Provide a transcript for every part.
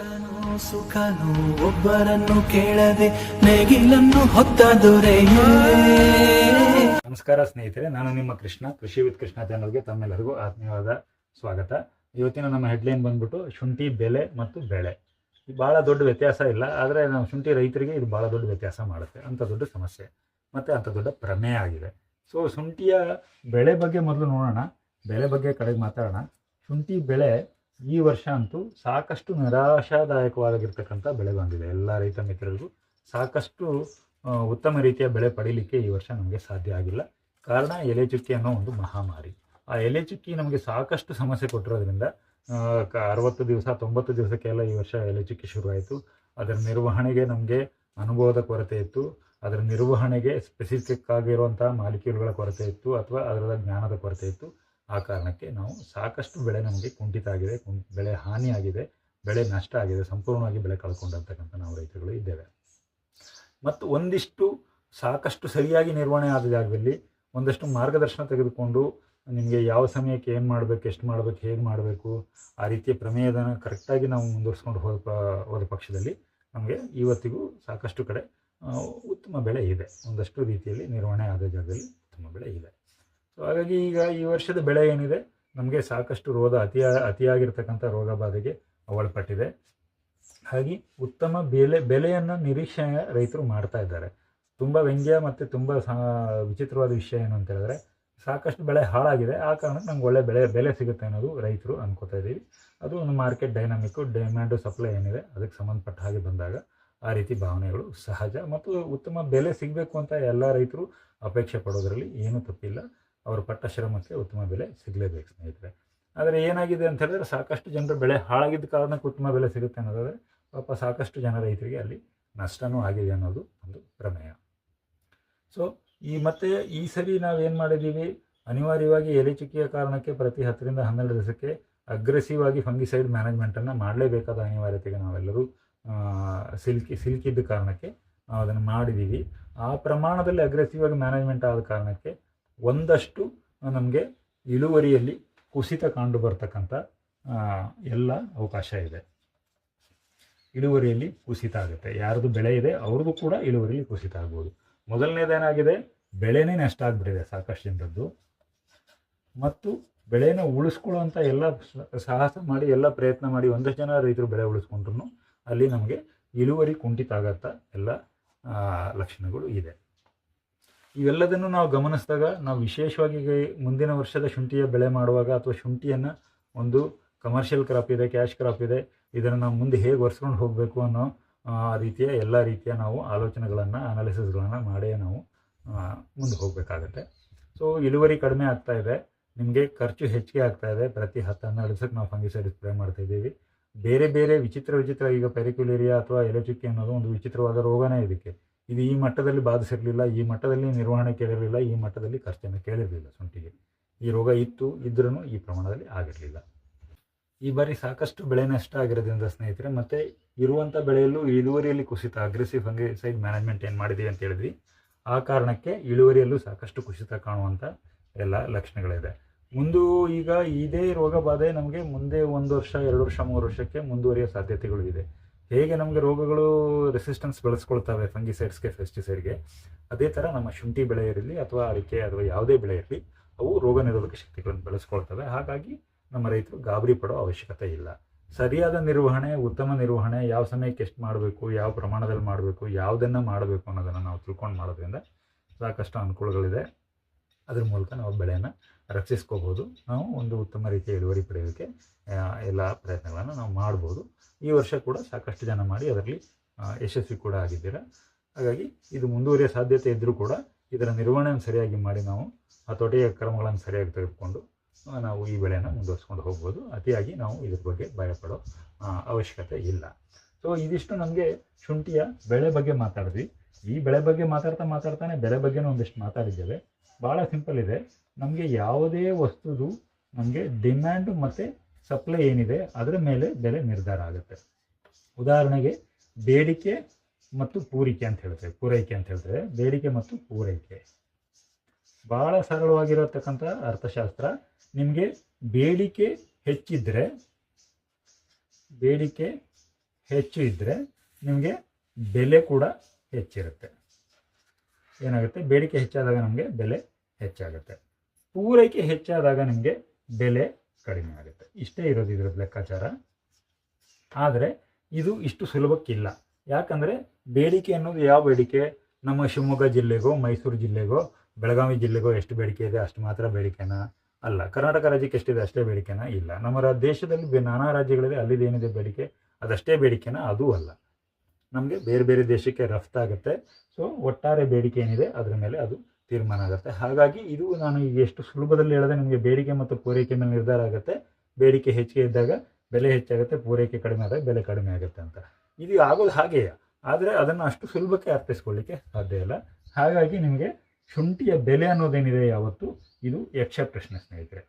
ಕಷ್ಟನೋ ಸುಖನೋ ಒಬ್ಬರನ್ನು ಕೇಳದೆ ನೇಗಿಲನ್ನು ಹೊತ್ತ ದೊರೆಯೇ. ನಮಸ್ಕಾರ ಸ್ನೇಹಿತರೆ, ನಾನು ನಿಮ್ಮ ಕೃಷ್ಣ, ಕೃಷಿ ವಿತ್ ಕೃಷ್ಣ ಚಾನಲ್ಗೆ ತಮ್ಮೆಲ್ಲರಿಗೂ ಆತ್ಮೀಯವಾದ ಸ್ವಾಗತ. ಇವತ್ತಿನ ನಮ್ಮ ಹೆಡ್ಲೈನ್ ಬಂದ್ಬಿಟ್ಟು ಶುಂಠಿ ಬೆಲೆ ಮತ್ತು ಬೆಳೆ. ಭಾಳ ದೊಡ್ಡ ವ್ಯತ್ಯಾಸ ಇಲ್ಲ, ಆದರೆ ನಾವು ಶುಂಠಿ ರೈತರಿಗೆ ಇದು ಭಾಳ ದೊಡ್ಡ ವ್ಯತ್ಯಾಸ ಮಾಡುತ್ತೆ. ಅಂಥ ದೊಡ್ಡ ಸಮಸ್ಯೆ, ಮತ್ತು ಅಂಥ ದೊಡ್ಡ ಪ್ರಮೇಯ ಆಗಿದೆ. ಸೊ, ಶುಂಠಿಯ ಬೆಳೆ ಬಗ್ಗೆ ಮೊದಲು ನೋಡೋಣ, ಬೆಳೆ ಬಗ್ಗೆ ಕಡೆಗೆ ಮಾತಾಡೋಣ. ಶುಂಠಿ ಬೆಳೆ ಈ ವರ್ಷ ಅಂತೂ ಸಾಕಷ್ಟು ನಿರಾಶಾದಾಯಕವಾಗಿರ್ತಕ್ಕಂಥ ಬೆಳೆ ಬಂದಿದೆ. ಎಲ್ಲ ರೈತ ಮಿತ್ರರಿಗೂ ಸಾಕಷ್ಟು ಉತ್ತಮ ರೀತಿಯ ಬೆಳೆ ಪಡೀಲಿಕ್ಕೆ ಈ ವರ್ಷ ನಮಗೆ ಸಾಧ್ಯ ಆಗಿಲ್ಲ. ಕಾರಣ ಎಲೆ ಚುಕ್ಕಿ ಅನ್ನೋ ಒಂದು ಮಹಾಮಾರಿ. ಆ ಎಲೆ ಚುಕ್ಕಿ ನಮಗೆ ಸಾಕಷ್ಟು ಸಮಸ್ಯೆ ಕೊಟ್ಟಿರೋದ್ರಿಂದ ಅರವತ್ತು ದಿವಸ, ತೊಂಬತ್ತು ದಿವಸಕ್ಕೆಲ್ಲ ಈ ವರ್ಷ ಎಲೆ ಚುಕ್ಕಿ ಶುರುವಾಯಿತು. ಅದರ ನಿರ್ವಹಣೆಗೆ ನಮಗೆ ಅನುಭವದ ಕೊರತೆ ಇತ್ತು. ಅದರ ನಿರ್ವಹಣೆಗೆ ಸ್ಪೆಸಿಫಿಕ್ ಆಗಿರುವಂಥ ಮಾಲಿಕ್ಯೂಲ್ಗಳ ಕೊರತೆ ಇತ್ತು, ಅಥವಾ ಅದರ ಜ್ಞಾನದ ಕೊರತೆ ಇತ್ತು. ಆ ಕಾರಣಕ್ಕೆ ನಾವು ಸಾಕಷ್ಟು ಬೆಳೆ ನಮಗೆ ಕುಂಠಿತ ಆಗಿದೆ ಬೆಳೆ ಹಾನಿಯಾಗಿದೆ, ಬೆಳೆ ನಷ್ಟ ಆಗಿದೆ, ಸಂಪೂರ್ಣವಾಗಿ ಬೆಳೆ ಕಳ್ಕೊಂಡಂತಕ್ಕಂಥ ನಾವು ರೈತರುಗಳು ಇದ್ದೇವೆ. ಮತ್ತು ಒಂದಿಷ್ಟು ಸಾಕಷ್ಟು ಸರಿಯಾಗಿ ನಿರ್ವಹಣೆ ಆದ ಜಾಗದಲ್ಲಿ ಒಂದಷ್ಟು ಮಾರ್ಗದರ್ಶನ ತೆಗೆದುಕೊಂಡು ನಿಮಗೆ ಯಾವ ಸಮಯಕ್ಕೆ ಏನು ಮಾಡಬೇಕು, ಎಷ್ಟು ಮಾಡಬೇಕು, ಹೇಗೆ ಮಾಡಬೇಕು, ಆ ರೀತಿಯ ಪ್ರಮೇಯದ ಕರೆಕ್ಟಾಗಿ ನಾವು ಮುಂದುವರಿಸ್ಕೊಂಡು ಹೋದ ಹೋದ ಪಕ್ಷದಲ್ಲಿ ನಮಗೆ ಇವತ್ತಿಗೂ ಸಾಕಷ್ಟು ಕಡೆ ಉತ್ತಮ ಬೆಳೆ ಇದೆ. ಒಂದಷ್ಟು ರೀತಿಯಲ್ಲಿ ನಿರ್ವಹಣೆ ಆದ ಜಾಗದಲ್ಲಿ ಉತ್ತಮ ಬೆಳೆ ಇದೆ. ಸೊ ಹಾಗಾಗಿ ಈಗ ಈ ವರ್ಷದ ಬೆಳೆ ಏನಿದೆ, ನಮಗೆ ಸಾಕಷ್ಟು ರೋಗ ಅತಿಯಾ ಅತಿಯಾಗಿರ್ತಕ್ಕಂಥ ರೋಗ ಬಾಧೆಗೆ ಒಳಪಟ್ಟಿದೆ ಹಾಗೆ ಉತ್ತಮ ಬೆಲೆ, ಬೆಲೆಯನ್ನು ನಿರೀಕ್ಷೆ ರೈತರು ಮಾಡ್ತಾ ಇದ್ದಾರೆ. ತುಂಬ ವ್ಯಂಗ್ಯ ಮತ್ತು ತುಂಬ ವಿಚಿತ್ರವಾದ ವಿಷಯ ಏನು ಅಂತ ಹೇಳಿದ್ರೆ, ಸಾಕಷ್ಟು ಬೆಳೆ ಹಾಳಾಗಿದೆ. ಆ ಕಾರಣಕ್ಕೆ ನಮ್ಗೆ ಒಳ್ಳೆ ಬೆಳೆ, ಬೆಲೆ ಸಿಗುತ್ತೆ ಅನ್ನೋದು ರೈತರು ಅನ್ಕೋತಾ ಇದ್ದೀವಿ. ಅದು ಒಂದು ಮಾರ್ಕೆಟ್ ಡೈನಾಮಿಕ್ಕು ಡಿಮ್ಯಾಂಡು ಸಪ್ಲೈ ಏನಿದೆ, ಅದಕ್ಕೆ ಸಂಬಂಧಪಟ್ಟ ಹಾಗೆ ಬಂದಾಗ ಆ ರೀತಿ ಭಾವನೆಗಳು ಸಹಜ. ಮತ್ತು ಉತ್ತಮ ಬೆಲೆ ಸಿಗಬೇಕು ಅಂತ ಎಲ್ಲ ರೈತರು ಅಪೇಕ್ಷೆ ಪಡೋದರಲ್ಲಿ ಏನೂ ತಪ್ಪಿಲ್ಲ. ಅವರು ಪಟ್ಟ ಶ್ರಮಕ್ಕೆ ಉತ್ತಮ ಬೆಲೆ ಸಿಗಲೇಬೇಕು, ಸ್ನೇಹಿತರೆ. ಆದರೆ ಏನಾಗಿದೆ ಅಂತ ಹೇಳಿದ್ರೆ ಸಾಕಷ್ಟು ಜನರ ಬೆಳೆ ಹಾಳಾಗಿದ್ದ ಕಾರಣಕ್ಕೆ ಉತ್ತಮ ಬೆಲೆ ಸಿಗುತ್ತೆ ಅನ್ನೋದಾದರೆ ಪಾಪ ಸಾಕಷ್ಟು ಜನ ರೈತರಿಗೆ ಅಲ್ಲಿ ನಷ್ಟನೂ ಆಗಿದೆ ಅನ್ನೋದು ಒಂದು ಪ್ರಮೇಯ. ಸೊ ಈ ಮತ್ತೆ ಈ ಸರಿ ನಾವೇನು ಮಾಡಿದ್ದೀವಿ? ಅನಿವಾರ್ಯವಾಗಿ ಎಲೆ ಚುಕ್ಕಿಯ ಕಾರಣಕ್ಕೆ ಪ್ರತಿ ಹತ್ತರಿಂದ ಹನ್ನೆರಡು ದಿವಸಕ್ಕೆ ಅಗ್ರೆಸಿವ್ ಆಗಿ ಫಂಗಿಸೈಡ್ ಮ್ಯಾನೇಜ್ಮೆಂಟನ್ನು ಮಾಡಲೇಬೇಕಾದ ಅನಿವಾರ್ಯತೆಗೆ ನಾವೆಲ್ಲರೂ ಸಿಲ್ಕಿ, ಸಿಲ್ಕಿದ್ದ ಕಾರಣಕ್ಕೆ ನಾವು ಅದನ್ನು ಮಾಡಿದ್ದೀವಿ. ಆ ಪ್ರಮಾಣದಲ್ಲಿ ಅಗ್ರೆಸಿವ್ ಆಗಿ ಮ್ಯಾನೇಜ್ಮೆಂಟ್ ಆದ ಕಾರಣಕ್ಕೆ ಒಂದಷ್ಟು ನಮಗೆ ಇಳುವರಿಯಲ್ಲಿ ಕುಸಿತ ಕಂಡು ಬರ್ತಕ್ಕಂಥ ಎಲ್ಲ ಅವಕಾಶ ಇದೆ. ಇಳುವರಿಯಲ್ಲಿ ಕುಸಿತ ಆಗುತ್ತೆ. ಯಾರ್ದು ಬೆಳೆ ಇದೆ ಅವ್ರದ್ದು ಕೂಡ ಇಳುವರಿಯಲ್ಲಿ ಕುಸಿತ ಆಗ್ಬೋದು. ಮೊದಲನೇದೇನಾಗಿದೆ ಬೆಳೆನೇ ನಷ್ಟ ಆಗಿಬಿಟ್ಟಿದೆ ಸಾಕಷ್ಟು ಜನರದ್ದು ಮತ್ತು ಬೆಳೆನ ಉಳಿಸ್ಕೊಳ್ಳುವಂಥ ಎಲ್ಲ ಸಾಹಸ ಮಾಡಿ, ಎಲ್ಲ ಪ್ರಯತ್ನ ಮಾಡಿ ಒಂದಷ್ಟು ಜನ ರೈತರು ಬೆಳೆ ಉಳಿಸ್ಕೊಂಡ್ರು ಅಲ್ಲಿ ನಮಗೆ ಇಳುವರಿ ಕುಂಠಿತ ಆಗತ್ತ ಎಲ್ಲ ಲಕ್ಷಣಗಳು ಇದೆ. ಇವೆಲ್ಲದನ್ನು ನಾವು ಗಮನಿಸಿದಾಗ ನಾವು ವಿಶೇಷವಾಗಿ ಮುಂದಿನ ವರ್ಷದ ಶುಂಠಿಯ ಬೆಳೆ ಮಾಡುವಾಗ ಅಥವಾ ಶುಂಠಿಯನ್ನು ಒಂದು ಕಮರ್ಷಿಯಲ್ ಕ್ರಾಪ್ ಇದೆ ಕ್ಯಾಶ್ ಕ್ರಾಪ್ ಇದೆ, ಇದನ್ನು ನಾವು ಮುಂದೆ ಹೇಗೆ ಒರೆಸ್ಕೊಂಡು ಹೋಗಬೇಕು ಅನ್ನೋ ರೀತಿಯ ಎಲ್ಲ ರೀತಿಯ ನಾವು ಆಲೋಚನೆಗಳನ್ನು ಅನಾಲಿಸಿಸ್ಗಳನ್ನು ಮಾಡೇ ನಾವು ಮುಂದೆ ಹೋಗಬೇಕಾಗತ್ತೆ. ಸೊ ಇಳುವರಿ ಕಡಿಮೆ ಆಗ್ತಾ ಇದೆ. ನಿಮಗೆ ಖರ್ಚು ಹೆಚ್ಚಿಗೆ ಆಗ್ತಾ ಇದೆ. ಪ್ರತಿ ಹತ್ತು ಹನ್ನೆರಡು ದಿವಸಕ್ಕೆ ನಾವು ಫಂಗಿಸೈಡ್ ಸ್ಪ್ರೇ ಮಾಡ್ತಾ ಇದ್ದೀವಿ. ಬೇರೆ ಬೇರೆ ವಿಚಿತ್ರ ವಿಚಿತ್ರ ಈಗ ಪೆರಿಕ್ಯುಲೇರಿಯಾ ಅಥವಾ ಎಲೆಚುಕ್ಕಿ ಅನ್ನೋದು ಒಂದು ವಿಚಿತ್ರವಾದ ರೋಗನೇ ಇದಕ್ಕೆ. ಇದು ಈ ಮಟ್ಟದಲ್ಲಿ ಬಾಧಿಸಿರಲಿಲ್ಲ, ಈ ಮಟ್ಟದಲ್ಲಿ ನಿರ್ವಹಣೆ ಕೇಳಿರಲಿಲ್ಲ, ಈ ಮಟ್ಟದಲ್ಲಿ ಖರ್ಚನ್ನು ಕೇಳಿರಲಿಲ್ಲ ಶುಂಠಿಗೆ ಈ ರೋಗ ಇತ್ತು ಇದ್ರೂ ಈ ಪ್ರಮಾಣದಲ್ಲಿ ಆಗಿರಲಿಲ್ಲ. ಈ ಬಾರಿ ಸಾಕಷ್ಟು ಬೆಳೆ ನಷ್ಟ ಆಗಿರೋದ್ರಿಂದ ಸ್ನೇಹಿತರೆ, ಮತ್ತು ಇರುವಂಥ ಬೆಳೆಯಲ್ಲೂ ಇಳುವರಿಯಲ್ಲಿ ಕುಸಿತ ಅಗ್ರೆಸಿವ್ ಸೈಡ್ ಮ್ಯಾನೇಜ್ಮೆಂಟ್ ಏನು ಮಾಡಿದ್ದೀವಿ ಅಂತ ಹೇಳಿದ್ವಿ. ಆ ಕಾರಣಕ್ಕೆ ಇಳುವರಿಯಲ್ಲೂ ಸಾಕಷ್ಟು ಕುಸಿತ ಕಾಣುವಂಥ ಎಲ್ಲ ಲಕ್ಷಣಗಳಿದೆ. ಮುಂದು ಈಗ ಇದೇ ರೋಗ ಬಾಧೆ ನಮಗೆ ಮುಂದೆ ಒಂದು ವರ್ಷ, ಎರಡು ವರ್ಷ, ಮೂರು ವರ್ಷಕ್ಕೆ ಮುಂದುವರಿಯೋ ಸಾಧ್ಯತೆಗಳು ಇದೆ. ಹೇಗೆ ನಮಗೆ ರೋಗಗಳು ರೆಸಿಸ್ಟೆನ್ಸ್ ಬೆಳೆಸ್ಕೊಳ್ತವೆ ಫಂಗಿಸೈಡ್ಸ್ಗೆ ಫೆಸ್ಟಿಸೈಡ್ಗೆ ಅದೇ ಥರ ನಮ್ಮ ಶುಂಠಿ ಬೆಳೆ ಇರಲಿ ಅಥವಾ ಅಡಿಕೆ ಅಥವಾ ಯಾವುದೇ ಬೆಳೆ ಇರಲಿ ಅವು ರೋಗ ನಿರೋಧಕ ಶಕ್ತಿಗಳನ್ನು ಬೆಳೆಸ್ಕೊಳ್ತವೆ. ಹಾಗಾಗಿ ನಮ್ಮ ರೈತರು ಗಾಬರಿ ಪಡೋ ಅವಶ್ಯಕತೆ ಇಲ್ಲ. ಸರಿಯಾದ ನಿರ್ವಹಣೆ, ಉತ್ತಮ ನಿರ್ವಹಣೆ, ಯಾವ ಸಮಯಕ್ಕೆ ಎಷ್ಟು ಮಾಡಬೇಕು, ಯಾವ ಪ್ರಮಾಣದಲ್ಲಿ ಮಾಡಬೇಕು, ಯಾವುದನ್ನು ಮಾಡಬೇಕು ಅನ್ನೋದನ್ನು ನಾವು ತಿಳ್ಕೊಂಡು ಮಾಡೋದ್ರಿಂದ ಸಾಕಷ್ಟು ಅನುಕೂಲಗಳಿದೆ. ಅದ್ರ ಮೂಲಕ ನಾವು ಬೆಳೆಯನ್ನು ರಕ್ಷಿಸ್ಕೋಬೋದು ನಾವು ಒಂದು ಉತ್ತಮ ರೀತಿಯ ಇಳುವರಿ ಪಡೆಯೋದಕ್ಕೆ ಎಲ್ಲ ಪ್ರಯತ್ನಗಳನ್ನು ನಾವು ಮಾಡ್ಬೋದು. ಈ ವರ್ಷ ಕೂಡ ಸಾಕಷ್ಟು ಜನ ಮಾಡಿ ಅದರಲ್ಲಿ ಯಶಸ್ವಿ ಕೂಡ ಆಗಿದ್ದೀರಾ. ಹಾಗಾಗಿ ಇದು ಮುಂದುವರಿಯ ಸಾಧ್ಯತೆ ಇದ್ದರೂ ಕೂಡ ಇದರ ನಿರ್ವಹಣೆಯನ್ನು ಸರಿಯಾಗಿ ಮಾಡಿ ನಾವು ಹತೋಟಿಯ ಕ್ರಮಗಳನ್ನು ಸರಿಯಾಗಿ ತೆಗೆದುಕೊಂಡು ನಾವು ಈ ಬೆಳೆಯನ್ನು ಮುಂದುವರಿಸ್ಕೊಂಡು ಹೋಗ್ಬೋದು. ಅತಿಯಾಗಿ ನಾವು ಇದ್ರ ಬಗ್ಗೆ ಭಯಪಡೋ ಅವಶ್ಯಕತೆ ಇಲ್ಲ. ಸೊ ಇದಿಷ್ಟು ನಮಗೆ ಶುಂಠಿಯ ಬೆಳೆ ಬಗ್ಗೆ ಮಾತಾಡಿದ್ವಿ. ಈ ಬೆಳೆ ಬಗ್ಗೆ ಮಾತಾಡ್ತಾ ಮಾತಾಡ್ತಾನೆ ಬೆಳೆ ಬಗ್ಗೆನೂ ಒಂದಿಷ್ಟು ಮಾತಾಡಿದ್ದೇವೆ. ಭಾಳ ಸಿಂಪಲ್ ಇದೆ. ನಮಗೆ ಯಾವುದೇ ವಸ್ತುದು ನಮಗೆ ಡಿಮ್ಯಾಂಡು ಮತ್ತು ಸಪ್ಲೈ ಏನಿದೆ, ಅದರ ಮೇಲೆ ಬೆಲೆ ನಿರ್ಧಾರ ಆಗುತ್ತೆ. ಉದಾಹರಣೆಗೆ ಬೇಡಿಕೆ ಮತ್ತು ಪೂರೈಕೆ ಅಂತ ಹೇಳ್ತೇವೆ, ಪೂರೈಕೆ ಅಂತ ಹೇಳ್ತೇವೆ. ಬೇಡಿಕೆ ಮತ್ತು ಪೂರೈಕೆ. ಭಾಳ ಸರಳವಾಗಿರತಕ್ಕಂಥ ಅರ್ಥಶಾಸ್ತ್ರ. ನಿಮಗೆ ಬೇಡಿಕೆ ಹೆಚ್ಚಿದ್ರೆ, ಬೇಡಿಕೆ ಹೆಚ್ಚು ಇದ್ದರೆ ನಿಮಗೆ ಬೆಲೆ ಕೂಡ ಹೆಚ್ಚಿರುತ್ತೆ. ಏನಾಗುತ್ತೆ? ಬೇಡಿಕೆ ಹೆಚ್ಚಾದಾಗ ನಮಗೆ ಬೆಲೆ ಹೆಚ್ಚಾಗುತ್ತೆ. ಪೂರೈಕೆ ಹೆಚ್ಚಾದಾಗ ನಿಮಗೆ ಬೆಲೆ ಕಡಿಮೆ ಆಗುತ್ತೆ. ಇಷ್ಟೇ ಇರೋದು ಇದರ ಲೆಕ್ಕಾಚಾರ. ಆದರೆ ಇದು ಇಷ್ಟು ಸುಲಭಕ್ಕಿಲ್ಲ. ಯಾಕಂದರೆ ಬೇಡಿಕೆ ಅನ್ನೋದು ಯಾವ ಬೇಡಿಕೆ? ನಮ್ಮ ಶಿವಮೊಗ್ಗ ಜಿಲ್ಲೆಗೋ, ಮೈಸೂರು ಜಿಲ್ಲೆಗೋ, ಬೆಳಗಾವಿ ಜಿಲ್ಲೆಗೋ ಎಷ್ಟು ಬೇಡಿಕೆ ಇದೆ? ಅಷ್ಟು ಮಾತ್ರ ಬೇಡಿಕೆನ? ಅಲ್ಲ, ಕರ್ನಾಟಕ ರಾಜ್ಯಕ್ಕೆ ಎಷ್ಟಿದೆ ಅಷ್ಟೇ ಬೇಡಿಕೆನ? ಇಲ್ಲ. ನಮ್ಮ ದೇಶದಲ್ಲಿ ನಾನಾ ರಾಜ್ಯಗಳಿದೆ ಅಲ್ಲಿದು ಏನಿದೆ ಬೇಡಿಕೆ? ಅದಷ್ಟೇ ಬೇಡಿಕೆನ? ಅದೂ ಅಲ್ಲ. ನಮಗೆ ಬೇರೆ ಬೇರೆ ದೇಶಕ್ಕೆ ರಫ್ತಾಗುತ್ತೆ. ಸೊ, ಒಟ್ಟಾರೆ ಬೇಡಿಕೆ ಏನಿದೆ? ಅದರ ಮೇಲೆ ಅದು ತೀರ್ಮಾನ ಆಗುತ್ತೆ. ಹಾಗಾಗಿ ಇದು ನಾನು ಈಗ ಎಷ್ಟು ಸುಲಭದಲ್ಲಿ ಹೇಳಿದೆ, ನಿಮಗೆ ಬೇಡಿಕೆ ಮತ್ತು ಪೂರೈಕೆ ಮೇಲೆ ನಿರ್ಧಾರ ಆಗುತ್ತೆ. ಬೇಡಿಕೆ ಹೆಚ್ಚಿಗೆ ಇದ್ದಾಗ ಬೆಲೆ ಹೆಚ್ಚಾಗುತ್ತೆ, ಪೂರೈಕೆ ಕಡಿಮೆ ಆದಾಗ ಬೆಲೆ ಕಡಿಮೆ ಆಗುತ್ತೆ ಅಂತ. ಇದು ಆಗೋದು ಹಾಗೆಯೇ, ಆದರೆ ಅದನ್ನು ಅಷ್ಟು ಸುಲಭಕ್ಕೆ ಅರ್ಥೈಸ್ಕೊಳ್ಳಿಕ್ಕೆ ಸಾಧ್ಯ ಇಲ್ಲ. ಹಾಗಾಗಿ ನಿಮಗೆ ಶುಂಠಿಯ ಬೆಲೆ ಅನ್ನೋದೇನಿದೆ ಯಾವತ್ತು, ಇದು ಯಕ್ಷ ಪ್ರಶ್ನೆ ಸ್ನೇಹಿತರೆ.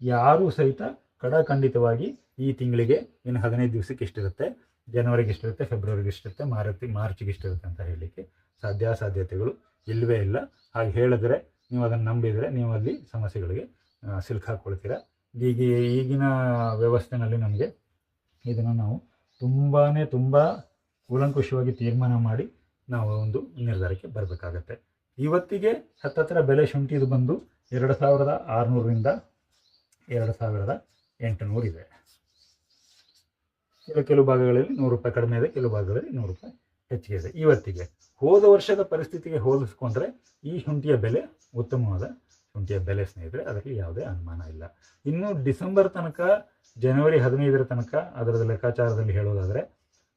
ಯಾರೂ ಸಹಿತ ಖಡಾಖಂಡಿತವಾಗಿ ಈ ತಿಂಗಳಿಗೆ ಇನ್ನು ಹದಿನೈದು ದಿವಸಕ್ಕೆ ಇಷ್ಟಿರುತ್ತೆ, ಜನವರಿಗೆ ಇಷ್ಟಿರುತ್ತೆ, ಫೆಬ್ರವರಿಗೆ ಇಷ್ಟಿರುತ್ತೆ ಮಾರ್ಚ್ ಮಾರ್ಚ್ಗೆ ಇಷ್ಟಿರುತ್ತೆ ಅಂತ ಹೇಳಲಿಕ್ಕೆ ಸಾಧ್ಯಾಸಾಧ್ಯತೆಗಳು ಇಲ್ಲವೇ ಇಲ್ಲ. ಹಾಗೆ ಹೇಳಿದ್ರೆ ನೀವು ಅದನ್ನು ನಂಬಿದರೆ ನೀವು ಅಲ್ಲಿ ಸಮಸ್ಯೆಗಳಿಗೆ ಸಿಲ್ಕ್ ಸಿಲುಕಾಕೊಳ್ತೀರ ಈಗ ಈಗಿನ ವ್ಯವಸ್ಥೆನಲ್ಲಿ ನಮಗೆ ಇದನ್ನು ನಾವು ತುಂಬಾ ತುಂಬ ಕೂಲಂಕುಷವಾಗಿ ತೀರ್ಮಾನ ಮಾಡಿ ನಾವು ಒಂದು ನಿರ್ಧಾರಕ್ಕೆ ಬರಬೇಕಾಗತ್ತೆ. ಇವತ್ತಿಗೆ ಹತ್ತತ್ರ ಬೆಲೆ ಶುಂಠಿದು ಬಂದು ಎರಡು ಸಾವಿರದ ಆರುನೂರರಿಂದ ಎರಡು ಸಾವಿರದ ಎಂಟುನೂರಿದೆ. ಕೆಲವು ಕೆಲವು ಭಾಗಗಳಲ್ಲಿ ನೂರು ರೂಪಾಯಿ ಕಡಿಮೆ ಇದೆ ಕೆಲವು ಭಾಗಗಳಲ್ಲಿ ನೂರು ರೂಪಾಯಿ ಹೆಚ್ಚಿಗೆ ಇದೆ ಇವತ್ತಿಗೆ ಹೋದ ವರ್ಷದ ಪರಿಸ್ಥಿತಿಗೆ ಹೋಲಿಸ್ಕೊಂಡ್ರೆ ಈ ಶುಂಠಿಯ ಬೆಲೆ ಉತ್ತಮವಾದ ಶುಂಠಿಯ ಬೆಲೆ ಸ್ನೇಹಿತರೆ, ಅದರಲ್ಲಿ ಯಾವುದೇ ಅನುಮಾನ ಇಲ್ಲ. ಇನ್ನು ಡಿಸೆಂಬರ್ ತನಕ, ಜನವರಿ ಹದಿನೈದರ ತನಕ ಅದರದ ಲೆಕ್ಕಾಚಾರದಲ್ಲಿ ಹೇಳೋದಾದರೆ,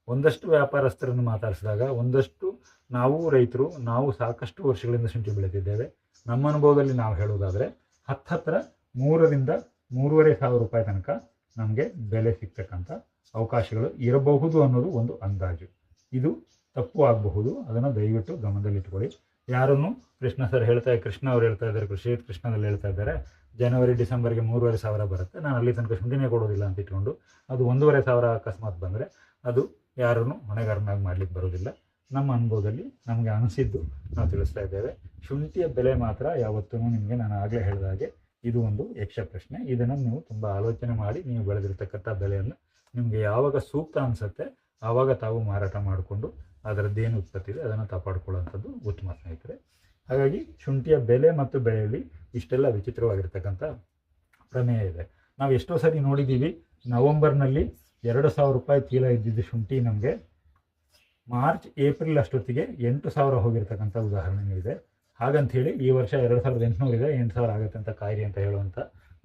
ಒಂದಷ್ಟು ವ್ಯಾಪಾರಸ್ಥರನ್ನು ಮಾತಾಡಿಸಿದಾಗ ಒಂದಷ್ಟು ನಾವು ರೈತರು, ನಾವು ಸಾಕಷ್ಟು ವರ್ಷಗಳಿಂದ ಶುಂಠಿ ಬೆಳೆದಿದ್ದೇವೆ. ನಮ್ಮ ಅನುಭವದಲ್ಲಿ ನಾವು ಹೇಳೋದಾದರೆ ಹತ್ತಿರ ಮೂರರಿಂದ ಮೂರುವರೆ ಸಾವಿರ ರೂಪಾಯಿ ತನಕ ನಮಗೆ ಬೆಲೆ ಸಿಗ್ತಕ್ಕಂಥ ಅವಕಾಶಗಳು ಇರಬಹುದು ಅನ್ನೋದು ಒಂದು ಅಂದಾಜು. ಇದು ತಪ್ಪು ಆಗಬಹುದು ಅದನ್ನು ದಯವಿಟ್ಟು ಗಮನದಲ್ಲಿಟ್ಕೊಳ್ಳಿ ಯಾರನ್ನು ಕೃಷ್ಣ ಸರ್ ಹೇಳ್ತಾ ಕೃಷ್ಣ ಅವ್ರು ಹೇಳ್ತಾ ಇದ್ದಾರೆ, ಕೃಷಿ ಕೃಷ್ಣದಲ್ಲಿ ಹೇಳ್ತಾ ಇದ್ದಾರೆ ಜನವರಿ ಡಿಸೆಂಬರ್ಗೆ ಮೂರುವರೆ ಸಾವಿರ ಬರುತ್ತೆ. ನಾನು ಅಲ್ಲಿ ತನಕ ಶುಂಠಿನೇ ಕೊಡೋದಿಲ್ಲ ಅಂತ ಇಟ್ಕೊಂಡು, ಅದು ಒಂದೂವರೆ ಸಾವಿರ ಅಕಸ್ಮಾತ್ ಬಂದರೆ ಅದು ಯಾರನ್ನು ಹೊಣೆಗಾರನಾಗಿ ಮಾಡಲಿಕ್ಕೆ ಬರೋದಿಲ್ಲ. ನಮ್ಮ ಅನುಭವದಲ್ಲಿ ನಮಗೆ ಅನಿಸಿದ್ದು ನಾವು ತಿಳಿಸ್ತಾ ಇದ್ದೇವೆ. ಶುಂಠಿಯ ಬೆಲೆ ಮಾತ್ರ ಯಾವತ್ತೂ ನಿಮಗೆ ನಾನು ಆಗಲೇ ಹೇಳಿದ ಹಾಗೆ ಇದು ಒಂದು ಯಕ್ಷ ಪ್ರಶ್ನೆ. ಇದನ್ನು ನೀವು ತುಂಬ ಆಲೋಚನೆ ಮಾಡಿ, ನೀವು ಬೆಳೆದಿರ್ತಕ್ಕಂಥ ಬೆಲೆಯನ್ನು ನಿಮಗೆ ಯಾವಾಗ ಸೂಕ್ತ ಅನಿಸುತ್ತೆ, ಆವಾಗ ತಾವು ಮಾರಾಟ ಮಾಡಿಕೊಂಡು ಅದರದ್ದೇನು ಉತ್ಪತ್ತಿ ಇದೆ, ಅದನ್ನು ಕಾಪಾಡ್ಕೊಳ್ಳೋಂಥದ್ದು ಉತ್ತಮ ಸ್ನೇಹಿತರೆ. ಹಾಗಾಗಿ ಶುಂಠಿಯ ಬೆಲೆ ಮತ್ತು ಬೆಳೆಯಲ್ಲಿ ಇಷ್ಟೆಲ್ಲ ವಿಚಿತ್ರವಾಗಿರ್ತಕ್ಕಂಥ ಪ್ರಮೇಯ ಇದೆ. ನಾವು ಎಷ್ಟೋ ಸರಿ ನೋಡಿದ್ದೀವಿ, ನವಂಬರ್ನಲ್ಲಿ ಎರಡು ಸಾವಿರ ರೂಪಾಯಿ ಚೀಲ ಇದ್ದಿದ್ದು ಶುಂಠಿ ನಮಗೆ. ಮಾರ್ಚ್, ಏಪ್ರಿಲ್ ಅಷ್ಟೊತ್ತಿಗೆ ಎಂಟು ಸಾವಿರ ಹೋಗಿರ್ತಕ್ಕಂಥ ಉದಾಹರಣೆಗಳಿದೆ. ಹಾಗಂಥೇಳಿ ಈ ವರ್ಷ ಎರಡು ಸಾವಿರದ ಎಂಟುನೂರು ಇದೆ ಎಂಟು ಸಾವಿರ ಆಗುತ್ತೆ ಅಂತ ಕಾಯಿರಿ ಅಂತ ಹೇಳುವಂಥ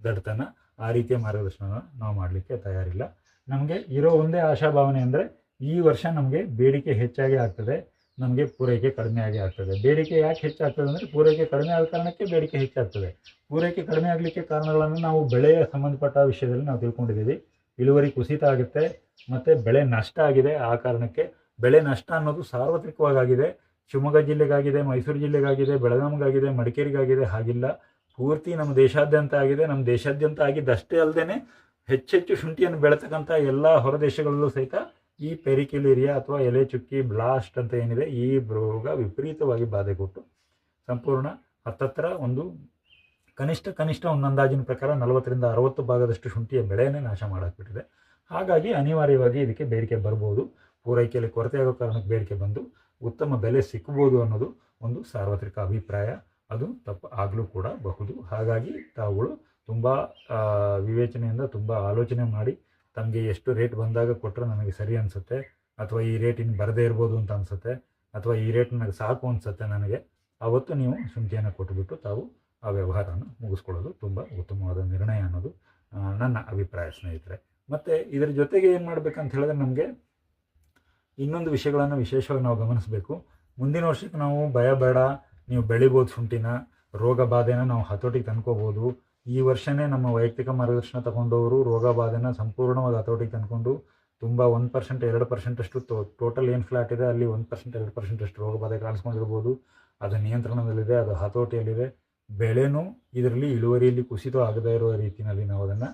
ದಡ್ತನ ಆ ರೀತಿಯ ಮಾರ್ಗದರ್ಶನ ನಾವು ಮಾಡಲಿಕ್ಕೆ ತಯಾರಿಲ್ಲ. ನಮಗೆ ಇರೋ ಒಂದೇ ಆಶಾಭಾವನೆ ಅಂದರೆ ಈ ವರ್ಷ ನಮಗೆ ಬೇಡಿಕೆ ಹೆಚ್ಚಾಗಿ ಆಗ್ತದೆ, ನಮಗೆ ಪೂರೈಕೆ ಕಡಿಮೆ ಆಗಿ ಆಗ್ತದೆ. ಬೇಡಿಕೆ ಯಾಕೆ ಹೆಚ್ಚಾಗ್ತದೆ ಅಂದರೆ ಪೂರೈಕೆ ಕಡಿಮೆ ಆದ ಕಾರಣಕ್ಕೆ ಬೇಡಿಕೆ ಹೆಚ್ಚಾಗ್ತದೆ. ಪೂರೈಕೆ ಕಡಿಮೆ ಆಗಲಿಕ್ಕೆ ಕಾರಣಗಳನ್ನು ನಾವು ಬೆಳೆಯ ಸಂಬಂಧಪಟ್ಟ ವಿಷಯದಲ್ಲಿ ನಾವು ತಿಳ್ಕೊಂಡಿದ್ದೀವಿ. ಇಳುವರಿ ಕುಸಿತ ಆಗುತ್ತೆ, ಮತ್ತು ಬೆಳೆ ನಷ್ಟ ಆಗಿದೆ. ಆ ಕಾರಣಕ್ಕೆ ಬೆಳೆ ನಷ್ಟ ಅನ್ನೋದು ಸಾರ್ವತ್ರಿಕವಾಗಿದೆ. ಶಿವಮೊಗ್ಗ ಜಿಲ್ಲೆಗಾಗಿದೆ, ಮೈಸೂರು ಜಿಲ್ಲೆಗಾಗಿದೆ, ಬೆಳಗಾವಿಗಾಗಿದೆ, ಮಡಿಕೇರಿಗಾಗಿದೆ, ಹಾಗಿಲ್ಲ. ಪೂರ್ತಿ ನಮ್ಮ ದೇಶಾದ್ಯಂತ ಆಗಿದೆ. ನಮ್ಮ ದೇಶಾದ್ಯಂತ ಆಗಿದ್ದಷ್ಟೇ ಅಲ್ಲದೆ ಹೆಚ್ಚೆಚ್ಚು ಶುಂಠಿಯನ್ನು ಬೆಳೆತಕ್ಕಂಥ ಎಲ್ಲ ಹೊರ ದೇಶಗಳಲ್ಲೂ ಸಹಿತ ಈ ಪೆರಿಕ್ಯುಲೇರಿಯಾ ಅಥವಾ ಎಲೆ ಚುಕ್ಕಿ ಬ್ಲಾಸ್ಟ್ ಅಂತ ಏನಿದೆ, ಈ ರೋಗ ವಿಪರೀತವಾಗಿ ಬಾಧೆ ಕೊಟ್ಟು ಸಂಪೂರ್ಣ ಹತ್ತತ್ರ ಒಂದು ಕನಿಷ್ಠ ಕನಿಷ್ಠ ಒಂದು ಅಂದಾಜಿನ ಪ್ರಕಾರ ನಲವತ್ತರಿಂದ ಅರವತ್ತು ಭಾಗದಷ್ಟು ಶುಂಠಿಯ ಬೆಳೆಯನ್ನೇ ನಾಶ ಮಾಡಾಕ್ಬಿಟ್ಟಿದೆ. ಹಾಗಾಗಿ ಅನಿವಾರ್ಯವಾಗಿ ಇದಕ್ಕೆ ಬೇಡಿಕೆ ಬರ್ಬೋದು. ಪೂರೈಕೆಯಲ್ಲಿ ಕೊರತೆ ಆಗೋ ಕಾರಣಕ್ಕೆ ಬೇಡಿಕೆ ಬಂದು ಉತ್ತಮ ಬೆಲೆ ಸಿಕ್ಕಬಹುದು ಅನ್ನೋದು ಒಂದು ಸಾರ್ವತ್ರಿಕ ಅಭಿಪ್ರಾಯ. ಅದು ತಪ್ಪು, ಆಗಲೂ ಕೂಡ ಬಹುದು. ಹಾಗಾಗಿ ತಾವುಗಳು ತುಂಬ ವಿವೇಚನೆಯಿಂದ ತುಂಬ ಆಲೋಚನೆ ಮಾಡಿ ತಮಗೆ ಎಷ್ಟು ರೇಟ್ ಬಂದಾಗ ಕೊಟ್ಟರೆ ನನಗೆ ಸರಿ ಅನಿಸುತ್ತೆ. ಅಥವಾ ಈ ರೇಟ್ ಇನ್ನು ಬರದೇ ಇರ್ಬೋದು ಅಂತ ಅನಿಸುತ್ತೆ. ಅಥವಾ ಈ ರೇಟ್ ನನಗೆ ಸಾಕು ಅನಿಸುತ್ತೆ ನನಗೆ. ಆವತ್ತು ನೀವು ಶುಂಠಿಯನ್ನು ಕೊಟ್ಟುಬಿಟ್ಟು ತಾವು ಆ ವ್ಯವಹಾರವನ್ನು ಮುಗಿಸ್ಕೊಳ್ಳೋದು ತುಂಬ ಉತ್ತಮವಾದ ನಿರ್ಣಯ ಅನ್ನೋದು ನನ್ನ ಅಭಿಪ್ರಾಯ ಸ್ನೇಹಿತರೆ. ಮತ್ತು ಇದರ ಜೊತೆಗೆ ಏನು ಮಾಡಬೇಕಂತ ಹೇಳಿದ್ರೆ ನಮಗೆ ಇನ್ನೊಂದು ವಿಷಯಗಳನ್ನು ವಿಶೇಷವಾಗಿ ನಾವು ಗಮನಿಸಬೇಕು. ಮುಂದಿನ ವರ್ಷಕ್ಕೆ ನಾವು ಭಯ ಬೇಡ, ನೀವು ಬೆಳಿಬೋದು ಶುಂಠಿನ, ರೋಗ ಬಾಧೆನ ನಾವು ಹತೋಟಿಗೆ ತಂದ್ಕೋಬೋದು ಈ ವರ್ಷನೇ ನಮ್ಮ ವೈಯಕ್ತಿಕ ಮಾರ್ಗದರ್ಶನ ತಗೊಂಡವರು ರೋಗ ಬಾಧೆನ ಸಂಪೂರ್ಣವಾಗಿ ಹತೋಟಿಗೆ ತಂದ್ಕೊಂಡು ತುಂಬ ಒಂದು ಪರ್ಸೆಂಟ್, ಎರಡು ಪರ್ಸೆಂಟ್ ಅಷ್ಟು ಟೋಟಲ್ ಏನು ಫ್ಲಾಟ್ ಇದೆ ಅಲ್ಲಿ ಒಂದು ಪರ್ಸೆಂಟ್, ಎರಡು ಪರ್ಸೆಂಟ್ ಅಷ್ಟು ರೋಗ ಬಾಧೆ ಕಾಣಿಸ್ಕೊಂಡಿರ್ಬೋದು. ಅದು ನಿಯಂತ್ರಣದಲ್ಲಿದೆ, ಅದು ಹತೋಟಿಯಲ್ಲಿದೆ. ಬೆಳೆನೂ ಇದರಲ್ಲಿ ಇಳುವರಿಯಲ್ಲಿ ಕುಸಿತ ಆಗದೇ ಇರುವ ರೀತಿಯಲ್ಲಿ ನಾವು ಅದನ್ನು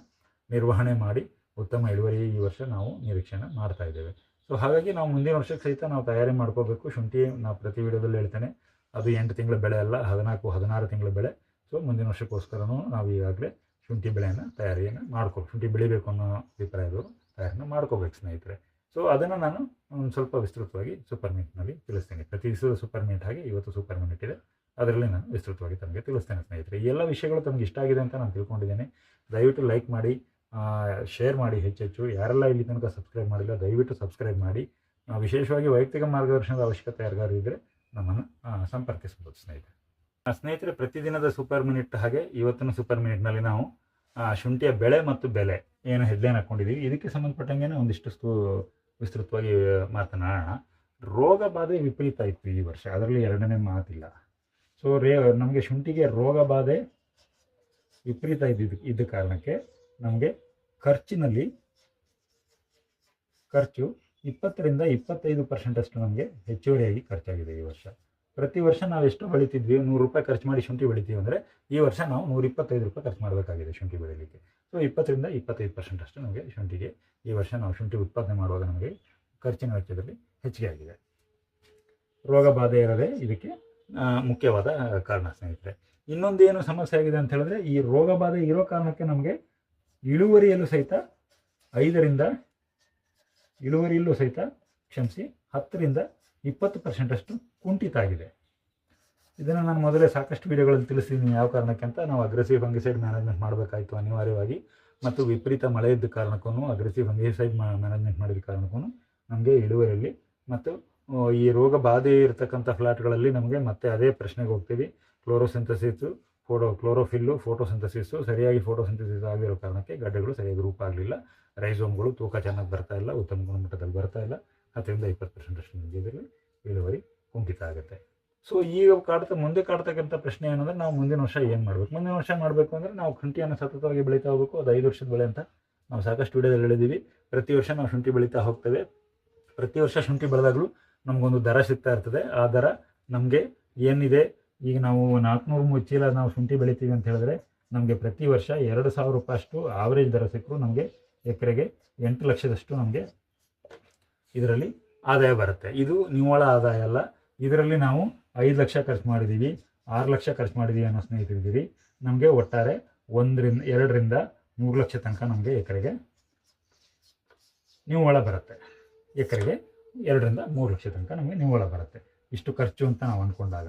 ನಿರ್ವಹಣೆ ಮಾಡಿ ಉತ್ತಮ ಇಳುವರಿ ಈ ವರ್ಷ ನಾವು ನಿರೀಕ್ಷೆನ ಮಾಡ್ತಾ ಇದ್ದೇವೆ. ಸೊ ಹಾಗಾಗಿ ನಾವು ಮುಂದಿನ ವರ್ಷಕ್ಕೆ ಸಹಿತ ನಾವು ತಯಾರಿ ಮಾಡ್ಕೋಬೇಕು. ಶುಂಠಿ ನಾವು ಪ್ರತಿ ವಿಡಿಯೋದಲ್ಲಿ ಹೇಳ್ತೇನೆ. ಅದು ಎಂಟು ತಿಂಗಳ ಬೆಳೆ ಅಲ್ಲ, ಹದಿನಾಲ್ಕು, ಹದಿನಾರು ತಿಂಗಳ ಬೆಳೆ. ಸೊ ಮುಂದಿನ ವರ್ಷಕ್ಕೋಸ್ಕರನೂ ನಾವು ಈಗಾಗಲೇ ಶುಂಠಿ ಬೆಳೆಯನ್ನು ತಯಾರಿಯನ್ನು ಮಾಡ್ಕೋ, ಶುಂಠಿ ಬೆಳಿಬೇಕು ಅನ್ನೋ ಅಭಿಪ್ರಾಯದವರು ತಯಾರನ್ನು ಮಾಡ್ಕೋಬೇಕು ಸ್ನೇಹಿತರೆ. ಸೊ ಅದನ್ನು ನಾನು ಸ್ವಲ್ಪ ವಿಸ್ತೃತವಾಗಿ ಸೂಪರ್ ಮಿನಿಟ್ನಲ್ಲಿ ತಿಳಿಸ್ತೇನೆ. ಪ್ರತಿ ದಿವಸದ ಸೂಪರ್ ಮಿನಿಟ್ ಹಾಗೆ ಇವತ್ತು ಸೂಪರ್ ಮಿನಿಟ್ ಇದೆ. ಅದರಲ್ಲಿ ನಾನು ವಿಸ್ತೃತವಾಗಿ ತಮಗೆ ತಿಳಿಸ್ತೇನೆ ಸ್ನೇಹಿತರೆ. ಈ ಎಲ್ಲ ವಿಷಯಗಳು ತಮಗೆ ಇಷ್ಟ ಆಗಿದೆ ಅಂತ ನಾನು ತಿಳ್ಕೊಂಡಿದ್ದೇನೆ. ದಯವಿಟ್ಟು ಲೈಕ್ ಮಾಡಿ ಶೇರ್ ಮಾಡಿ ಹೆಚ್ಚೆಚ್ಚು. ಯಾರೆಲ್ಲ ಇಲ್ಲಿ ತನಕ ಸಬ್ಸ್ಕ್ರೈಬ್ ಮಾಡಿಲ್ಲ, ದಯವಿಟ್ಟು ಸಬ್ಸ್ಕ್ರೈಬ್ ಮಾಡಿ. ವಿಶೇಷವಾಗಿ ವೈಯಕ್ತಿಕ ಮಾರ್ಗದರ್ಶನದ ಅವಶ್ಯಕತೆ ಯಾರಿಗಾರು ಇದ್ದರೆ ನಮ್ಮನ್ನು ಸಂಪರ್ಕಿಸ್ಬೋದು ಸ್ನೇಹಿತರೆ. ಸ್ನೇಹಿತರೆ, ಪ್ರತಿದಿನದ ಸೂಪರ್ ಮಿನಿಟ್ ಹಾಗೆ ಇವತ್ತಿನ ಸೂಪರ್ ಮಿನಿಟ್ನಲ್ಲಿ ನಾವು ಶುಂಠಿಯ ಬೆಳೆ ಮತ್ತು ಬೆಲೆ ಏನು ಹೆಡ್ಲೈನ್ ಹಾಕ್ಕೊಂಡಿದ್ದೀವಿ ಇದಕ್ಕೆ ಸಂಬಂಧಪಟ್ಟಂಗೆ ಒಂದಿಷ್ಟು ಸ್ತು, ವಿಸ್ತೃತವಾಗಿ ಮಾತನಾಡೋಣ. ರೋಗ ಬಾಧೆ ವಿಪರೀತ ಇತ್ತು ಈ ವರ್ಷ. ಅದರಲ್ಲಿ ಎರಡನೇ ಮಾತಿಲ್ಲ. ಸೊ ರೇ, ನಮಗೆ ಶುಂಠಿಗೆ ರೋಗ ಬಾಧೆ ವಿಪರೀತ ಇದ್ದಿದ್ದು ಇದ್ದ ಕಾರಣಕ್ಕೆ ನಮಗೆ ಖರ್ಚಿನಲ್ಲಿ ಖರ್ಚು ಇಪ್ಪತ್ತರಿಂದ ಇಪ್ಪತ್ತೈದು ಪರ್ಸೆಂಟಷ್ಟು ನಮಗೆ ಹೆಚ್ಚುವರಿಯಾಗಿ ಖರ್ಚಾಗಿದೆ ಈ ವರ್ಷ. ಪ್ರತಿ ವರ್ಷ ನಾವು ಎಷ್ಟು ಬೆಳಿತಿದ್ವಿ, ನೂರು ರೂಪಾಯಿ ಖರ್ಚು ಮಾಡಿ ಶುಂಠಿ ಬೆಳಿತೀವಿ ಅಂದರೆ ಈ ವರ್ಷ ನಾವು ನೂರ ಇಪ್ಪತ್ತೈದು ರೂಪಾಯಿ ಖರ್ಚು ಮಾಡಬೇಕಾಗಿದೆ ಶುಂಠಿ ಬೆಳೀಲಿಕ್ಕೆ. ಸೊ ಇಪ್ಪತ್ತರಿಂದ ಇಪ್ಪತ್ತೈದು ಪರ್ಸೆಂಟ್ ಅಷ್ಟು ನಮಗೆ ಶುಂಠಿಗೆ. ಈ ವರ್ಷ ನಾವು ಶುಂಠಿ ಉತ್ಪಾದನೆ ಮಾಡುವಾಗ ನಮಗೆ ಖರ್ಚಿನ ವೆಚ್ಚದಲ್ಲಿ ಹೆಚ್ಚಿಗೆ ಆಗಿದೆ. ರೋಗ ಬಾಧೆ ಇರೋದೇ ಇದಕ್ಕೆ ಮುಖ್ಯವಾದ ಕಾರಣ ಸ್ನೇಹಿತರೆ. ಇನ್ನೊಂದು ಏನು ಸಮಸ್ಯೆ ಆಗಿದೆ ಅಂತ ಹೇಳಿದ್ರೆ, ಈ ರೋಗ ಬಾಧೆ ಇರೋ ಕಾರಣಕ್ಕೆ ನಮಗೆ ಇಳುವರಿಯಲ್ಲೂ ಸಹಿತ ಐದರಿಂದ, ಇಳುವರಿಯಲ್ಲೂ ಸಹಿತ ಕ್ಷಮಿಸಿ ಹತ್ತರಿಂದ ಇಪ್ಪತ್ತು ಪರ್ಸೆಂಟಷ್ಟು ಕುಂಠಿತ ಆಗಿದೆ. ಇದನ್ನು ನಾನು ಮೊದಲೇ ಸಾಕಷ್ಟು ವೀಡಿಯೋಗಳಲ್ಲಿ ತಿಳಿಸಿದ್ದೀನಿ ಯಾವ ಕಾರಣಕ್ಕೆ ಅಂತ ನಾವು ಅಗ್ರೆಸಿವ್ ಫಂಗಿಸೈಡ್ ಮ್ಯಾನೇಜ್ಮೆಂಟ್ ಮಾಡಬೇಕಾಯಿತು ಅನಿವಾರ್ಯವಾಗಿ ಮತ್ತು ವಿಪರೀತ ಮಳೆ ಇದ್ದ ಕಾರಣಕ್ಕೂ ಅಗ್ರೆಸಿವ್ ಫಂಗಿಸೈಡ್ ಮ್ಯಾನೇಜ್ಮೆಂಟ್ ಮಾಡಿದ ಕಾರಣಕ್ಕೂ ನಮಗೆ ಇಳುವರಿಯಲ್ಲಿ ಮತ್ತು ಈ ರೋಗ ಬಾಧೆ ಇರತಕ್ಕಂಥ ಫ್ಲಾಟ್ಗಳಲ್ಲಿ ನಮಗೆ ಮತ್ತೆ ಅದೇ ಪ್ರಶ್ನೆಗೆ ಹೋಗ್ತೀವಿ. ಕ್ಲೋರೋಸಿಂಥಸಿಸು, ಫೋಟೋ, ಕ್ಲೋರೋಫಿಲ್ಲು, ಫೋಟೋಸಿಂಥಸಿಸು ಸರಿಯಾಗಿ ಫೋಟೋಸಿಂಥಸಿಸ್ ಆಗಿರೋ ಕಾರಣಕ್ಕೆ ಗಡ್ಡೆಗಳು ಸರಿಯಾಗಿ ರೂಪ ಆಗಲಿಲ್ಲ. ರೈಸೋಮ್ಗಳು ತೂಕ ಚೆನ್ನಾಗಿ ಬರ್ತಾ ಇಲ್ಲ, ಉತ್ತಮ ಗುಣಮಟ್ಟದಲ್ಲಿ ಬರ್ತಾ ಇಲ್ಲ. ಹತ್ತರಿಂದ ಇಪ್ಪತ್ತು ಪರ್ಸೆಂಟಷ್ಟು ನಿಮಗೆ ಇಳುವರಿ ಕುಂಠಿತ ಆಗುತ್ತೆ. ಸೊ ಈಗ ಕಾಡ್ತಾ, ಮುಂದೆ ಕಾಡ್ತಕ್ಕಂಥ ಪ್ರಶ್ನೆ ಏನಂದರೆ, ನಾವು ಮುಂದಿನ ವರ್ಷ ಏನು ಮಾಡಬೇಕು? ಮುಂದಿನ ವರ್ಷ ಮಾಡಬೇಕು ಅಂದರೆ ನಾವು ಶುಂಠಿಯನ್ನು ಸತತವಾಗಿ ಬೆಳೀತಾ ಹೋಗಬೇಕು. ಅದು ಐದು ವರ್ಷದ ಬೆಳೆ ಅಂತ ನಾವು ಸಾಕಷ್ಟು ವಿಡಿಯೋದಲ್ಲಿ ಹೇಳಿದ್ದೀವಿ ಪ್ರತಿ ವರ್ಷ ನಾವು ಶುಂಠಿ ಬೆಳೀತಾ ಹೋಗ್ತೇವೆ. ಪ್ರತಿ ವರ್ಷ ಶುಂಠಿ ಬೆಳೆದಾಗಲೂ ನಮಗೊಂದು ದರ ಸಿಗ್ತಾ ಇರ್ತದೆ. ಆ ದರ ನಮಗೆ ಏನಿದೆ? ಈಗ ನಾವು ನಾಲ್ಕುನೂರು ಮೂ- ಚೀಲ ನಾವು ಶುಂಠಿ ಬೆಳಿತೀವಿ ಅಂತ ಹೇಳಿದ್ರೆ, ನಮಗೆ ಪ್ರತಿ ವರ್ಷ ಎರಡು ಸಾವಿರ ರೂಪಾಯಿ ಅಷ್ಟು ಆವರೇಜ್ ದರ ಸಿಕ್ಕರೂ ನಮಗೆ ಎಕರೆಗೆ ಎಂಟು ಲಕ್ಷದಷ್ಟು ನಮಗೆ ಇದರಲ್ಲಿ ಆದಾಯ ಬರುತ್ತೆ. ಇದು ನಿವ್ವಳ ಆದಾಯ ಅಲ್ಲ. ಇದರಲ್ಲಿ ನಾವು ಐದು ಲಕ್ಷ ಖರ್ಚು ಮಾಡಿದ್ದೀವಿ ಆರು ಲಕ್ಷ ಖರ್ಚು ಮಾಡಿದ್ದೀವಿ ಅನ್ನೋ ಸ್ನೇಹಿತರಿದ್ದೀವಿ ನಮಗೆ ಒಟ್ಟಾರೆ ಒಂದರಿಂದ, ಎರಡರಿಂದ ಮೂರು ಲಕ್ಷ ತನಕ ನಮಗೆ ಎಕರೆಗೆ ನಿವ್ವಳ ಬರುತ್ತೆ. ಎಕರೆಗೆ ಎರಡರಿಂದ ಮೂರು ಲಕ್ಷ ತನಕ ನಮಗೆ ನಿವ್ವಳ ಬರುತ್ತೆ. ಇಷ್ಟು ಖರ್ಚು ಅಂತ ನಾವು ಅಂದ್ಕೊಂಡಾಗ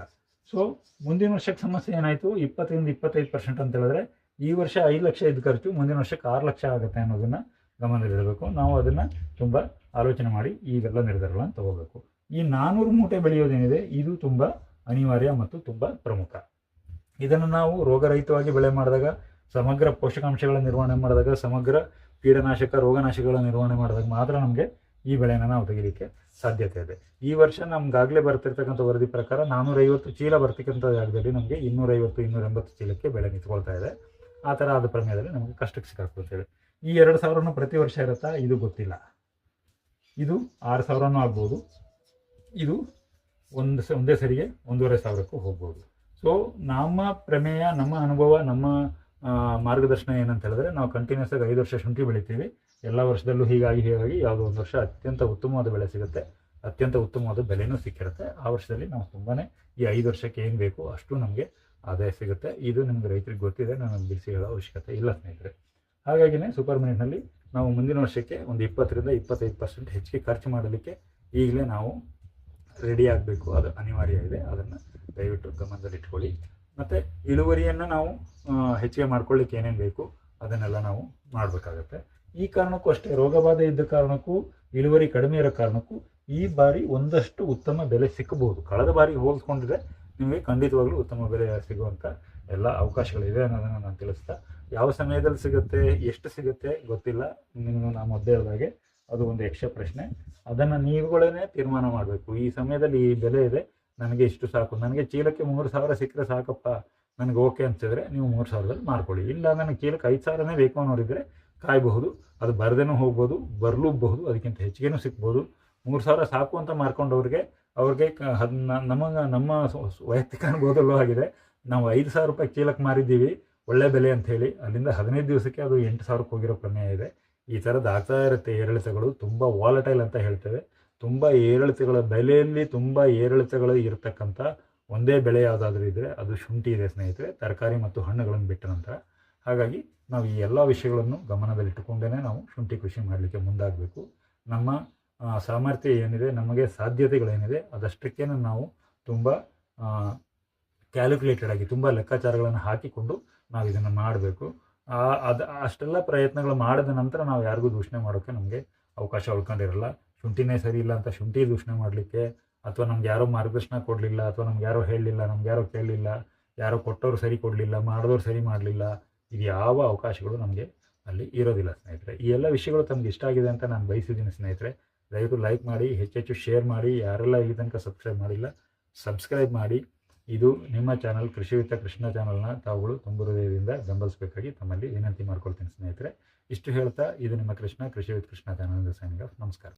ಸೊ ಮುಂದಿನ ವರ್ಷಕ್ಕೆ ಸಮಸ್ಯೆ ಏನಾಯಿತು? ಇಪ್ಪತ್ತರಿಂದ ಇಪ್ಪತ್ತೈದು ಪರ್ಸೆಂಟ್ ಅಂತ ಹೇಳಿದ್ರೆ ಈ ವರ್ಷ ಐದು ಲಕ್ಷ ಇದ್ದ ಖರ್ಚು, ಮುಂದಿನ ವರ್ಷಕ್ಕೆ ಆರು ಲಕ್ಷ ಆಗುತ್ತೆ ಅನ್ನೋದನ್ನು ಗಮನದಲ್ಲಿಡಬೇಕು ನಾವು ಅದನ್ನು ತುಂಬ ಆಲೋಚನೆ ಮಾಡಿ ಈಗೆಲ್ಲ ನಿರ್ಧಾರಗಳನ್ನು ತಗೋಬೇಕು. ಈ ನಾನ್ನೂರು ಮೂಟೆ ಬೆಳೆಯೋದೇನಿದೆ, ಇದು ತುಂಬ ಅನಿವಾರ್ಯ ಮತ್ತು ತುಂಬ ಪ್ರಮುಖ. ಇದನ್ನು ನಾವು ರೋಗರಹಿತವಾಗಿ ಬೆಳೆ ಮಾಡಿದಾಗ, ಸಮಗ್ರ ಪೋಷಕಾಂಶಗಳ ನಿರ್ವಹಣೆ ಮಾಡಿದಾಗ, ಸಮಗ್ರ ಕೀಟನಾಶಕ, ರೋಗನಾಶಕಗಳ ನಿರ್ವಹಣೆ ಮಾಡಿದಾಗ ಮಾತ್ರ ನಮಗೆ ಈ ಬೆಳೆನ ನಾವು ತೆಗಿಲಿಕ್ಕೆ ಸಾಧ್ಯತೆ ಇದೆ. ಈ ವರ್ಷ ನಮ್ಗಾಗಲೇ ಬರ್ತಿರ್ತಕ್ಕಂಥ ವರದಿ ಪ್ರಕಾರ ನಾನ್ನೂರೈವತ್ತು ಚೀಲ ಬರ್ತಕ್ಕಂಥ ಜಾಗದಲ್ಲಿ ನಮಗೆ ಇನ್ನೂರೈವತ್ತು ಇನ್ನೂರ ಎಂಬತ್ತು ಚೀಲಕ್ಕೆ ಬೆಳೆ ನಿಂತ್ಕೊಳ್ತಾ ಇದೆ. ಆ ಥರ ಆದ ಪ್ರಮೇಯದಲ್ಲಿ ನಮಗೆ ಕಷ್ಟಕ್ಕೆ ಸಿಕ್ಕಾಕೊಳ್ತೇವೆ ಈ ಎರಡು ಸಾವಿರನೂ ಪ್ರತಿ ವರ್ಷ ಇರುತ್ತಾ? ಇದು ಗೊತ್ತಿಲ್ಲ. ಇದು ಆರು ಸಾವಿರನೂ ಆಗ್ಬೋದು. ಇದು ಒಂದು ಒಂದೇ ಸರಿಗೆ ಒಂದೂವರೆ ಸಾವಿರಕ್ಕೂ ಹೋಗ್ಬೋದು. ಸೊ ನಮ್ಮ ಪ್ರಮೇಯ, ನಮ್ಮ ಅನುಭವ, ನಮ್ಮ ಮಾರ್ಗದರ್ಶನ ಏನಂತ ಹೇಳಿದ್ರೆ, ನಾವು ಕಂಟಿನ್ಯೂಸ್ ಆಗಿ ಐದು ವರ್ಷ ಶುಂಠಿ ಬೆಳಿತೀವಿ. ಎಲ್ಲ ವರ್ಷದಲ್ಲೂ ಹೀಗಾಗಿ ಹೀಗಾಗಿ ಯಾವುದೋ ಒಂದು ವರ್ಷ ಅತ್ಯಂತ ಉತ್ತಮವಾದ ಬೆಳೆ ಸಿಗುತ್ತೆ. ಅತ್ಯಂತ ಉತ್ತಮವಾದ ಬೆಲೆನೂ ಸಿಕ್ಕಿರುತ್ತೆ. ಆ ವರ್ಷದಲ್ಲಿ ನಾವು ತುಂಬಾ ಈ ಐದು ವರ್ಷಕ್ಕೆ ಏನು ಬೇಕು ಅಷ್ಟು ನಮಗೆ ಆದಾಯ ಸಿಗುತ್ತೆ. ಇದು ನಿಮ್ಗೆ ರೈತರಿಗೆ ಗೊತ್ತಿದೆ. ನಾನು ಬಿಡಿಸಿ ಹೇಳೋ ಅವಶ್ಯಕತೆ ಇಲ್ಲ ಸ್ನೇಹಿತರೆ. ಹಾಗಾಗಿನೇ ಸೂಪರ್ ಮಿನಿಟ್ನಲ್ಲಿ ನಾವು ಮುಂದಿನ ವರ್ಷಕ್ಕೆ ಒಂದು ಇಪ್ಪತ್ತರಿಂದ ಇಪ್ಪತ್ತೈದು ಪರ್ಸೆಂಟ್ ಹೆಚ್ಚಿಗೆ ಖರ್ಚು ಮಾಡಲಿಕ್ಕೆ ಈಗಲೇ ನಾವು ರೆಡಿ ಆಗಬೇಕು. ಅದು ಅನಿವಾರ್ಯ ಇದೆ. ಅದನ್ನು ದಯವಿಟ್ಟು ಗಮನದಲ್ಲಿಟ್ಕೊಳ್ಳಿ ಮತ್ತು ಇಳುವರಿಯನ್ನು ನಾವು ಹೆಚ್ಚಿಗೆ ಮಾಡ್ಕೊಳ್ಳಿಕ್ಕೆ ಏನೇನು ಬೇಕು ಅದನ್ನೆಲ್ಲ ನಾವು ಮಾಡಬೇಕಾಗತ್ತೆ. ಈ ಕಾರಣಕ್ಕೂ ಅಷ್ಟೇ ರೋಗಬಾಧೆ ಇದ್ದ ಕಾರಣಕ್ಕೂ, ಇಳುವರಿ ಕಡಿಮೆ ಇರೋ ಕಾರಣಕ್ಕೂ ಈ ಬಾರಿ ಒಂದಷ್ಟು ಉತ್ತಮ ಬೆಲೆ ಸಿಕ್ಕಬಹುದು ಕಳೆದ ಬಾರಿ ಹೋಲಿಸ್ಕೊಂಡಿದ್ರೆ ನಿಮಗೆ ಖಂಡಿತವಾಗ್ಲೂ ಉತ್ತಮ ಬೆಲೆ ಸಿಗುವಂಥ ಎಲ್ಲ ಅವಕಾಶಗಳಿವೆ ಅನ್ನೋದನ್ನು ನಾನು ತಿಳಿಸ್ತಾ ಯಾವ ಸಮಯದಲ್ಲಿ ಸಿಗುತ್ತೆ, ಎಷ್ಟು ಸಿಗುತ್ತೆ ಗೊತ್ತಿಲ್ಲ. ನಿಮ್ಗೆ ನಾ ಮೊದಲೇ ಹೇಳಿದಾಗೆ ಅದು ಒಂದು ಯಕ್ಷ ಪ್ರಶ್ನೆ. ಅದನ್ನು ನೀವುಗಳೇ ತೀರ್ಮಾನ ಮಾಡಬೇಕು. ಈ ಸಮಯದಲ್ಲಿ ಈ ಬೆಲೆ ಇದೆ, ನನಗೆ ಇಷ್ಟು ಸಾಕು. ನನಗೆ ಚೀಲಕ್ಕೆ ಮೂರು ಸಾವಿರ ಸಿಕ್ಕರೆ ಸಾಕಪ್ಪ. ನನಗೆ ಓಕೆ ಅನ್ಸಿದ್ರೆ ನೀವು ಮೂರು ಸಾವಿರದಲ್ಲಿ ಮಾಡ್ಕೊಳ್ಳಿ. ಇಲ್ಲ ನನಗೆ ಚೀಲಕ್ಕೆ ಐದು ಸಾವಿರನೇ ಬೇಕು ಅನ್ನೋರಿದ್ರೆ ಕಾಯಬಹುದು, ಅದು ಬರದೇನೂ ಹೋಗ್ಬೋದು ಬರಲೂಬಹುದು ಅದಕ್ಕಿಂತ ಹೆಚ್ಚಿಗೆನೂ ಸಿಕ್ಬೋದು ಮೂರು ಸಾವಿರ ಸಾಕು ಅಂತ ಮಾರ್ಕೊಂಡವ್ರಿಗೆ ಅವ್ರಿಗೆ ನಮ್ಮ ನಮ್ಮ ಸ್ವ- ಸ್ವ- ವೈಯಕ್ತಿಕ ಅನುಭವದಲ್ಲೂ ಆಗಿದೆ. ನಾವು ಐದು ಸಾವಿರ ರೂಪಾಯಿ ಚೀಲಕ್ಕೆ ಮಾರಿದ್ದೀವಿ. ಒಳ್ಳೆ ಬೆಲೆ ಅಂತ ಹೇಳಿ ಅಲ್ಲಿಂದ ಹದಿನೈದು ದಿವಸಕ್ಕೆ ಅದು ಎಂಟು ಸಾವಿರಕ್ಕೆ ಹೋಗಿರೋ ಪ್ರಮೇಯ ಇದೆ. ಈ ಥರದ್ದು ಆಗ್ತಾ ಇರುತ್ತೆ ಏರಿಳಿತಗಳು, ತುಂಬ ವಾಲಟೈಲ್ ಅಂತ ಹೇಳ್ತೇವೆ. ತುಂಬ ಏರಿಳಿತಗಳ ಬೆಲೆಯಲ್ಲಿ ತುಂಬ ಏರಿಳಿತಗಳು ಇರತಕ್ಕಂಥ ಒಂದೇ ಬೆಳೆ ಯಾವುದಾದ್ರೂ ಇದ್ದರೆ ಅದು ಶುಂಠಿ ಇದೆ ಸ್ನೇಹಿತರೆ, ತರಕಾರಿ ಮತ್ತು ಹಣ್ಣುಗಳನ್ನು ಬಿಟ್ಟ ನಂತರ. ಹಾಗಾಗಿ ನಾವು ಈ ಎಲ್ಲ ವಿಷಯಗಳನ್ನು ಗಮನದಲ್ಲಿಟ್ಟುಕೊಂಡೇ ನಾವು ಶುಂಠಿ ಕೃಷಿ ಮಾಡಲಿಕ್ಕೆ ಮುಂದಾಗಬೇಕು. ನಮ್ಮ ಸಾಮರ್ಥ್ಯ ಏನಿದೆ, ನಮಗೆ ಸಾಧ್ಯತೆಗಳೇನಿದೆ ಅದಷ್ಟಕ್ಕೆ ನಾವು ತುಂಬ ಕ್ಯಾಲ್ಕುಲೇಟೆಡ್ ಆಗಿ ತುಂಬ ಲೆಕ್ಕಾಚಾರಗಳನ್ನು ಹಾಕಿಕೊಂಡು ನಾವು ಇದನ್ನು ಮಾಡಬೇಕು. ಅದು, ಅಷ್ಟೆಲ್ಲ ಪ್ರಯತ್ನಗಳು ಮಾಡಿದ ನಂತರ ನಾವು ಯಾರಿಗೂ ದೂಷಣೆ ಮಾಡೋಕ್ಕೆ ನಮಗೆ ಅವಕಾಶ ಉಳ್ಕೊಂಡಿರಲ್ಲ. ಶುಂಠಿನೇ ಸರಿ ಇಲ್ಲ ಅಂತ ಶುಂಠಿ ದೂಷಣೆ ಮಾಡಲಿಕ್ಕೆ, ಅಥವಾ ನಮ್ಗೆ ಯಾರೋ ಮಾರ್ಗದರ್ಶನ ಕೊಡಲಿಲ್ಲ, ಅಥವಾ ನಮ್ಗೆ ಯಾರೋ ಹೇಳಲಿಲ್ಲ ನಮ್ಗೆ ಯಾರೋ ಕೇಳಲಿಲ್ಲ ಯಾರೋ ಕೊಟ್ಟವ್ರು ಸರಿ ಕೊಡಲಿಲ್ಲ, ಮಾಡಿದವ್ರು ಸರಿ ಮಾಡಲಿಲ್ಲ, ಇದು ಯಾವ ಅವಕಾಶಗಳು ನಮಗೆ ಅಲ್ಲಿ ಇರೋದಿಲ್ಲ ಸ್ನೇಹಿತರೆ. ಈ ಎಲ್ಲ ವಿಷಯಗಳು ತಮ್ಗೆ ಇಷ್ಟ ಆಗಿದೆ ಅಂತ ನಾನು ಬಯಸಿದ್ದೀನಿ ಸ್ನೇಹಿತರೆ. ದಯವಿಟ್ಟು ಲೈಕ್ ಮಾಡಿ ಹೆಚ್ಚೆಚ್ಚು ಶೇರ್ ಮಾಡಿ, ಯಾರೆಲ್ಲ ಈ ತನಕ ಸಬ್ಸ್ಕ್ರೈಬ್ ಮಾಡಿಲ್ಲ ಸಬ್ಸ್ಕ್ರೈಬ್ ಮಾಡಿ. ಇದು ನಿಮ್ಮ ಚಾನಲ್ ಕೃಷಿ ಕೃಷ್ಣ ಚಾನಲ್ನ ತಾವುಗಳು ತುಂಬ ಹೃದಯದಿಂದ ಬೆಂಬಲಿಸಬೇಕಾಗಿ ತಮ್ಮಲ್ಲಿ ವಿನಂತಿ ಮಾಡ್ಕೊಳ್ತೀನಿ ಸ್ನೇಹಿತರೆ. ಇಷ್ಟು ಹೇಳ್ತಾ ಇದು ನಿಮ್ಮ ಕೃಷ್ಣ, ಕೃಷಿ with Krishna channel signing off ನಮಸ್ಕಾರ.